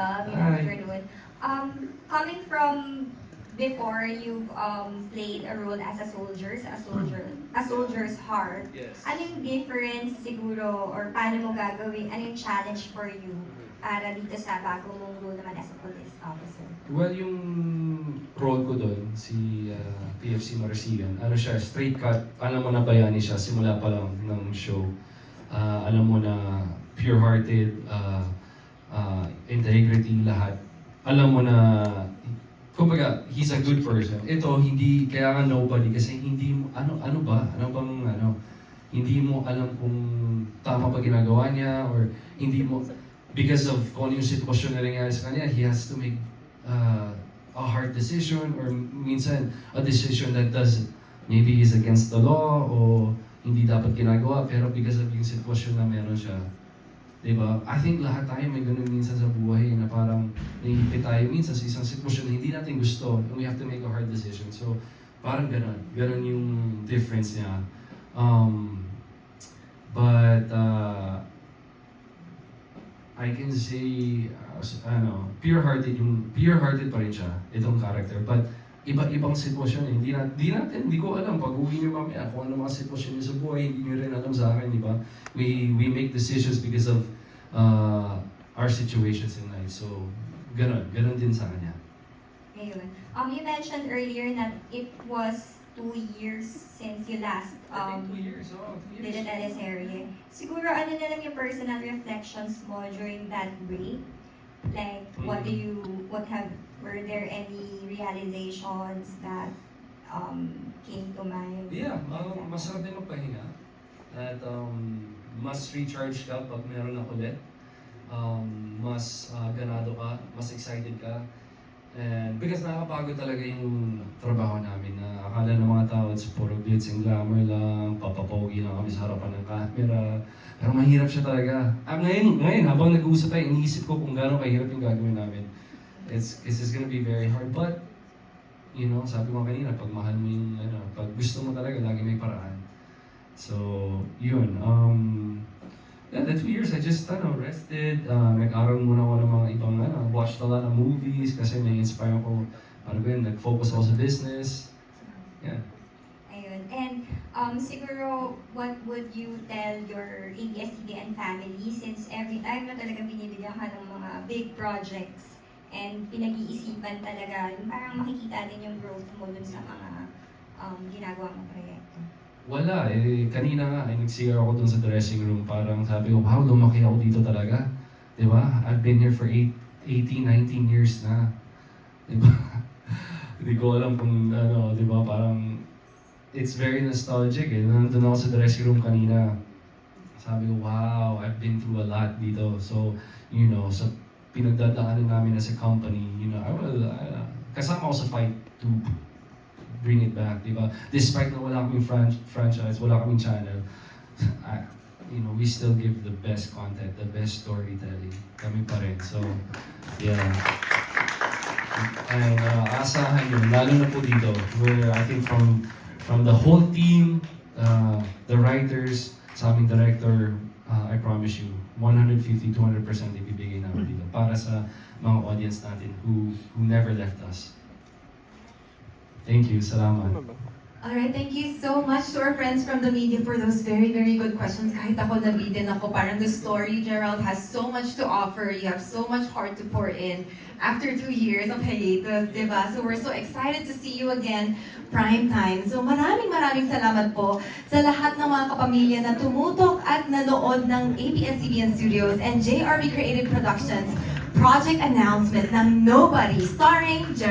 Uh, good Hi. afternoon. Um, coming from before you've um, played a role as a soldier, a soldier, a soldier's heart. Yes. Ano yung difference siguro or paano mo gagawin? Ano yung challenge for you para dito sa bago mong role naman as a police officer? Well, yung role ko doon, si uh, PFC Marasigan, ano siya, straight cut, alam mo na bayani siya simula pa lang ng show. Ah, alam mo na pure-hearted, ah, ah, integrity, lahat. Alam mo na, kumbaga, he's a good person. Ito, hindi, kaya nga nobody, kasi hindi mo, ano, ano ba? Ano bang, ano, hindi mo alam kung tama pa ginagawa niya, or hindi mo, because of kung ano yung sitwasyon na nangyari sa kanya, he has to make uh, a hard decision or minsan a decision that does maybe is against the law o hindi dapat ginagawa pero because of yung sitwasyon na meron siya. Di ba? I think lahat tayo may ganun minsan sa buhay na parang nahihipit tayo minsan sa isang sitwasyon na hindi natin gusto and we have to make a hard decision. So, parang ganun. Ganun yung difference niya. Um, but, uh, I can say, uh, ano, pure-hearted yung, pure-hearted pa rin siya, itong character. But, iba-ibang sitwasyon eh. Hindi, na, hindi natin, hindi ko alam, pag uwi niyo mamaya, kung ano mga sitwasyon niyo sa buhay, hindi niyo rin alam sa akin, di ba? We, we make decisions because of uh, our situations in life. So, ganun, ganun din sa kanya. Ayun. Um, you mentioned earlier that it was two years since you last um, years, oh, two did a teleserye. Siguro ano na lang yung personal reflections mo during that break? Like, what do you, what have, were there any realizations that um, came to mind? Yeah, ma- masarap din magpahinga. At um, mas recharge ka pag meron na ulit. Um, mas uh, ganado ka, mas excited ka. And because nakakapagod talaga yung trabaho namin na akala ng mga tao it's puro glitz and glamour lang, papapogi lang kami sa harapan ng camera. Pero mahirap siya talaga. Ah, ngayon, ngayon, habang nag-uusap tayo, iniisip ko kung gaano kahirap yung gagawin namin. It's, it's just gonna be very hard. But, you know, sabi ko kanina, pag mahal mo yung, ano, pag gusto mo talaga, lagi may paraan. So, yun. Um, yeah, the two years, I just, ano, rested. Uh, nag-aral muna ako ng mga ibang, ano, watched a lot of movies kasi na-inspire ako, ano ba yun, nag-focus ako sa business. Yeah. Ayun. And um, siguro, what would you tell your ABS-CBN family since every time na talaga binibigyan ka ng mga big projects and pinag-iisipan talaga, parang makikita din yung growth mo dun sa mga um, ginagawa mong proyekto. Wala, eh, kanina nga, eh, nag-CR ako dun sa dressing room. Parang sabi ko, wow, lumaki ako dito talaga. Di ba? I've been here for eight, 18, 19 years na. Di ba? Hindi ko alam kung ano, di ba? Parang, it's very nostalgic eh. Nandun ako sa dressing room kanina. Sabi ko, wow, I've been through a lot dito. So, you know, sa pinagdadaanan namin as a company, you know, I will, uh, kasama ako sa fight to bring it back, di? Despite na wala kaming fran- franchise, wala kaming channel, I, you know, we still give the best content, the best storytelling. Kami pa rin. So, yeah. And uh, asahan yun, lalo na po dito, where I think from from the whole team, uh, the writers, sa aming director, uh, I promise you, 150, 200% ibibigay namin dito para sa mga audience natin who who never left us. Thank you. Salamat. Alright, thank you so much to our friends from the media for those very, very good questions. Kahit ako nabitin ako, parang the story, Gerald, has so much to offer. You have so much heart to pour in after two years of hiatus, di ba? So we're so excited to see you again, prime time. So maraming maraming salamat po sa lahat ng mga kapamilya na tumutok at nanood ng ABS-CBN Studios and JRB Creative Productions project announcement ng Nobody starring Gerald.